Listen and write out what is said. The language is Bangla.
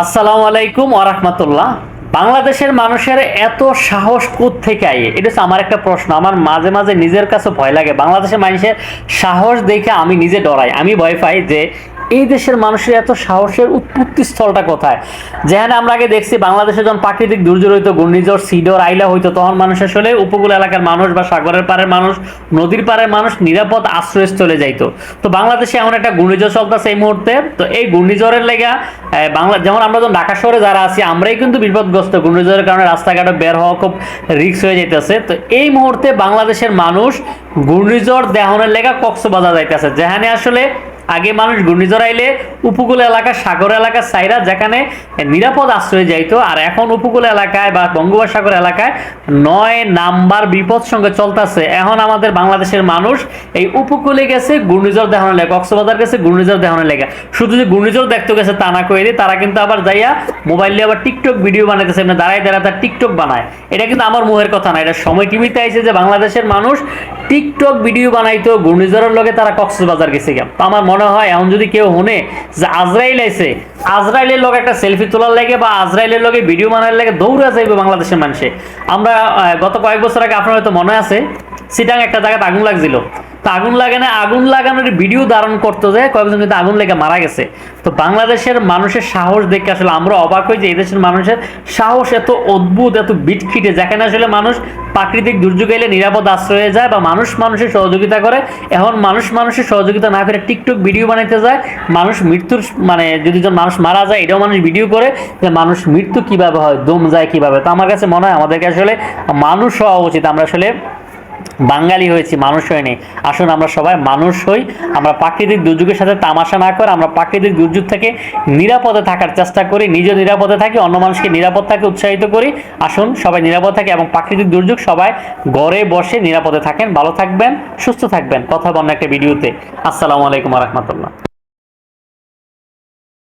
আসসালামু আলাইকুম আরহামতুল্লাহ বাংলাদেশের মানুষের এত সাহস থেকে আইয়ে? এটা হচ্ছে আমার একটা প্রশ্ন। আমার মাঝে মাঝে নিজের কাছে ভয় লাগে। বাংলাদেশের মানুষের সাহস দেখে আমি নিজে ডরাই। আমি ভয় পাই যে এই দেশের মানুষের এত সাহসের উৎপত্তি স্থলটা কোথায়? যেখানে আমরা আগে দেখছি বাংলাদেশে যখন প্রাকৃতিক দুর্যোগ হইতো, ঘূর্ণিঝড়, সিডর, আইলা হইতো, তখন মানুষ আসলে উপকূল এলাকার মানুষ বা সাগরের পাড়ের মানুষ, নদীর পাড়ের মানুষ নিরাপদ আশ্রয়স্থলে যাইতো। তো বাংলাদেশে এমন একটা ঘূর্ণিঝড় চলতেছে এই মুহূর্তে। তো এই ঘূর্ণিঝড়ের লেগা বাংলা, যেমন আমরা যখন ঢাকা শহরে যারা আছি, আমরাই কিন্তু বিপদগ্রস্ত। ঘূর্ণিঝড়ের কারণে রাস্তাঘাটে বের হওয়া খুব রিস্ক হয়ে যাইতেছে। তো এই মুহূর্তে বাংলাদেশের মানুষ ঘূর্ণিঝড় দেহনের লেগা কক্সবাজার যাইতেছে, যেখানে আসলে আগে মানুষ ঘূর্ণিঝড় আইলে উপকূল এলাকা, সাগর এলাকা সাইরা যেখানে নিরাপদ আশ্রয়ে যাইতো, আর এখন উপকূল এলাকায় বা বঙ্গোপসাগর এলাকায় নয় নাম্বার বিপদ সঙ্গে চলতেছে। এখন আমাদের বাংলাদেশের মানুষ এই উপকূলে গেছে, ঘূর্ণিঝড় দেখানোর লেগে, কক্সবাজার গেছে, ঘূর্ণিঝড় দেখানোর লেগে। শুধু যে ঘূর্ণিঝড় দেখতে গেছে তা না কইরে, তারা কিন্তু আবার যাইয়া মোবাইল আবার টিকটক ভিডিও বানাইতেছে দাঁড়ায় দাঁড়ায় তার টিকটক বানায়। এটা কিন্তু আমার মুহের কথা না, এটা সময় টিভিতে আইছে যে বাংলাদেশের মানুষ টিকটক ভিডিও বানাইতো, ঘূর্ণিঝড়ের লগে তারা কক্সবাজার গেছে গেম তো আমার মনে হয়, এখন যদি কেউ শুনে যে আজরাইল আইছে, আজরাইলের লগে একটা সেলফি তোলার লাগে বা আজরাইলের লগে ভিডিও বানার লাগে দৌড়া যাইবে বাংলাদেশের মানুষে। আমরা গত কয়েক বছর আগে আপনার হয়তো মনে আছে, সিটাং একটা জায়গাতে আগুন লাগছিল। তো আগুন লাগানো, আগুন লাগানোর ভিডিও ধারণ করতে যায় কয়েকজন কিন্তু আগুন লেগে মারা গেছে। তো বাংলাদেশের মানুষের সাহস দেখে আসলে আমরা অবাক হই যে এই দেশের মানুষের সাহস এত অদ্ভুত, এত বিটখিটে, যেখানে আসলে মানুষ প্রাকৃতিক দুর্যোগ এলে নিরাপদ আশ্রয়ে যায় বা মানুষ মানুষের সহযোগিতা করে, এখন মানুষ মানুষের সহযোগিতা না করে টিকটক ভিডিও বানাইতে যায়, মানুষ মৃত্যুর মানে যদি মানুষ মারা যায়, এটাও মানুষ ভিডিও করে যে মানুষ মৃত্যু কীভাবে হয়, দম যায় কীভাবে। তো আমার কাছে মনে হয় আমাদেরকে আসলে মানুষ হওয়া উচিত, আমরা আসলে বাঙালি হয়েছি, মানুষ হয়নি। আসুন আমরা সবাই মানুষ হই, আমরা প্রাকৃতিক দুর্যোগের সাথে তামাশা না করে আমরা প্রাকৃতিক দুর্যোগ থেকে নিরাপদে থাকার চেষ্টা করি, নিজে নিরাপদে থাকি, অন্য মানুষকে নিরাপদ থাকে উৎসাহিত করি। আসুন সবাই নিরাপদ থাকে এবং প্রাকৃতিক দুর্যোগ সবাই ঘরে বসে নিরাপদে থাকেন। ভালো থাকবেন, সুস্থ থাকবেন। কথা বন্য একটা ভিডিওতে। আসসালামু আলাইকুম রহমতুল্লাহ।